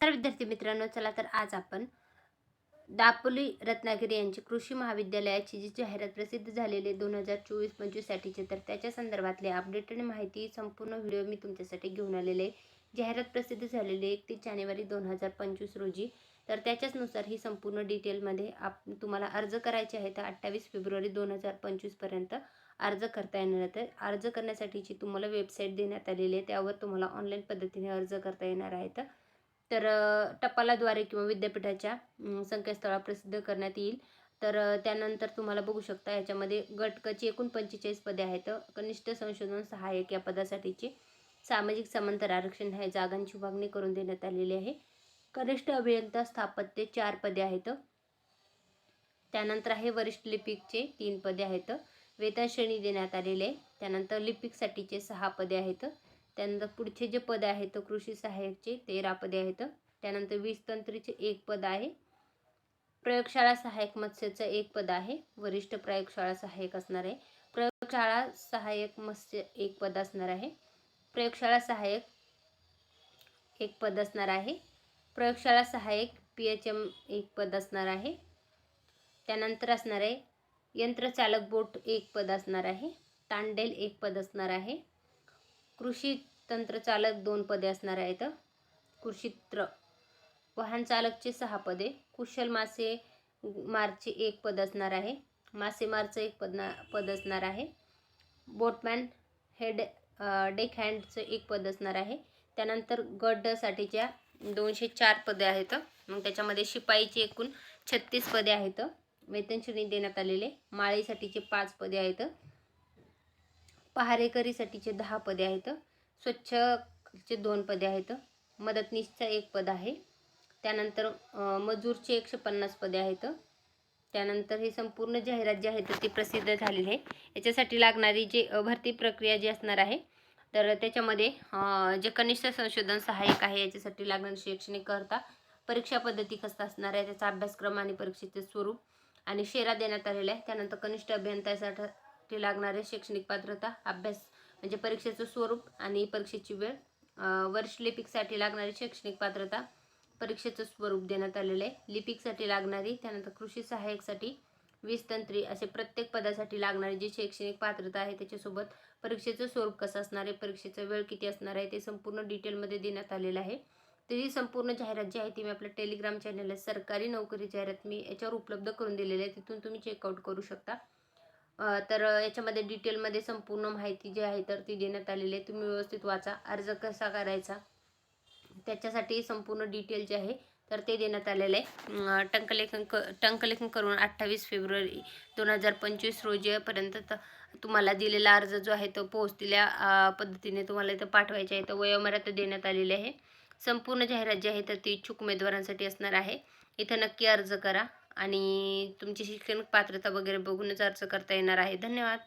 नमस्कार विद्यार्थी मित्रांनो चला तर आज आपण दापोली रत्नागिरी यांची कृषी महाविद्यालयाची जी जाहिरात प्रसिद्ध झालेली दोन हजार चोवीस पंचवीससाठीचे तर त्याच्या संदर्भातले अपडेट आणि माहिती संपूर्ण व्हिडिओ मी तुमच्यासाठी घेऊन आलेले आहे. जाहिरात प्रसिद्ध झालेली एकतीस जानेवारी दोन हजार पंचवीस रोजी. तर त्याच्याचनुसार ही संपूर्ण डिटेलमध्ये आप तुम्हाला अर्ज करायचे आहे तर अठ्ठावीस फेब्रुवारी दोन हजार पंचवीसपर्यंत अर्ज करता येणार आहे. तर अर्ज करण्यासाठीची तुम्हाला वेबसाईट देण्यात आलेली आहे. त्यावर तुम्हाला ऑनलाईन पद्धतीने अर्ज करता येणार आहेत तर तर टपालाद्वारे किंवा विद्यापीठाच्या संकेतस्थळा संकेतस्थळावर प्रसिद्ध करण्यात येईल. तर त्यानंतर तुम्हाला बघू शकता याच्यामध्ये गटकची एकूण पंचेचाळीस पदे आहेत. कनिष्ठ संशोधन सहाय्यक या पदासाठीची सामाजिक समांतर आरक्षण ह्या जागांची विभागणी करून देण्यात आलेली आहे. कनिष्ठ अभियंता स्थापत्य चार पदे आहेत. त्यानंतर आहे वरिष्ठ लिपिकचे तीन पदे आहेत. वेतन श्रेणी देण्यात आलेले आहे. त्यानंतर लिपिकसाठीचे सहा पदे आहेत. त्यानंतर पुढचे जे पद आहेत कृषी सहाय्यकचे तेरा पदे आहेत. त्यानंतर वीज तंत्रीचे एक पद आहे. प्रयोगशाळा सहाय्यक मत्स्याचं एक पद आहे. वरिष्ठ प्रयोगशाळा सहाय्यक असणार आहे. प्रयोगशाळा सहाय्यक मत्स्य एक पद असणार आहे. प्रयोगशाळा सहाय्यक एक पद असणार आहे. प्रयोगशाळा सहाय्यक पी एच एम एक पद असणार आहे. त्यानंतर असणार आहे यंत्रचालक बोट एक पद असणार आहे. तांडेल एक पद असणार आहे. कृषी तंत्रचालक दोन पदे असणार आहेत. कुशित्र वाहन चालकचे सहा पदे. कुशल मासे मारचे एक पद असणार आहे. मासेमारचं एक पद पद असणार आहे. बोटमॅन हेड डेक हँडचं एक पद असणार आहे. त्यानंतर गडसाठीच्या दोनशे चार पदे आहेत. मग त्याच्यामध्ये शिपाईचे एकूण छत्तीस पदे आहेत. वेतन श्रेणी देण्यात आलेले. माळीसाठीचे पाच पदे आहेत. पहारेकरीसाठीचे दहा पदे आहेत. स्वच्छचे दोन पदे आहेत. मदतनीसचं एक पद आहे. त्यानंतर मजूरचे एकशे पन्नास पदे आहेत. त्यानंतर हे संपूर्ण जाहिरात जी आहे तर ती प्रसिद्ध झालेली आहे. याच्यासाठी लागणारी जी भरती प्रक्रिया जी असणार आहे तर त्याच्यामध्ये जे कनिष्ठ संशोधन सहाय्यक आहे याच्यासाठी लागणारी शैक्षणिक करता परीक्षा पद्धती कसं असणार आहे त्याचा अभ्यासक्रम आणि परीक्षेचे स्वरूप आणि शेरा देण्यात आलेला आहे. त्यानंतर कनिष्ठ अभियंत्यासाठी लागणारे शैक्षणिक पात्रता अभ्यास म्हणजे परीक्षेचं स्वरूप आणि परीक्षेची वेळ वर्ष लिपिकसाठी लागणारी शैक्षणिक पात्रता परीक्षेचं स्वरूप देण्यात आलेलं आहे. लिपिकसाठी लागणारी त्यानंतर कृषी सहाय्यकसाठी वीस तंत्री असे प्रत्येक पदासाठी लागणारी जी शैक्षणिक पात्रता आहे त्याच्यासोबत परीक्षेचं स्वरूप कसं असणार आहे परीक्षेचा वेळ किती असणार आहे ते संपूर्ण डिटेलमध्ये देण्यात आलेलं आहे. तरी ही संपूर्ण जाहिरात जी आहे ती मी आपल्या टेलिग्राम चॅनलला सरकारी नोकरी जाहिरात मी याच्यावर उपलब्ध करून दिलेली आहे. तिथून तुम्ही चेकआउट करू शकता. तर याच्यामध्ये डिटेलमध्ये संपूर्ण माहिती जी आहे तर ती देण्यात आलेली आहे. तुम्ही व्यवस्थित वाचा. अर्ज कसा करायचा त्याच्यासाठी संपूर्ण डिटेल जे आहे तर ते देण्यात आलेलं आहे. टंकलेखन क टंकलेखन करून अठ्ठावीस फेब्रुवारी दोन हजार पंचवीस रोजीपर्यंत तुम्हाला दिलेला अर्ज जो आहे तो पोहोचलेल्या पद्धतीने तुम्हाला इथं पाठवायचे आहे. तर वयोमर्यादा देण्यात आलेली आहे. संपूर्ण जाहिरात जी आहे तर ती इच्छुक उमेदवारांसाठी असणार आहे. इथं नक्की अर्ज करा. आणि तुमची शिक्षण पात्रता वगैरे बघूनच अर्ज करता येणार आहे. धन्यवाद.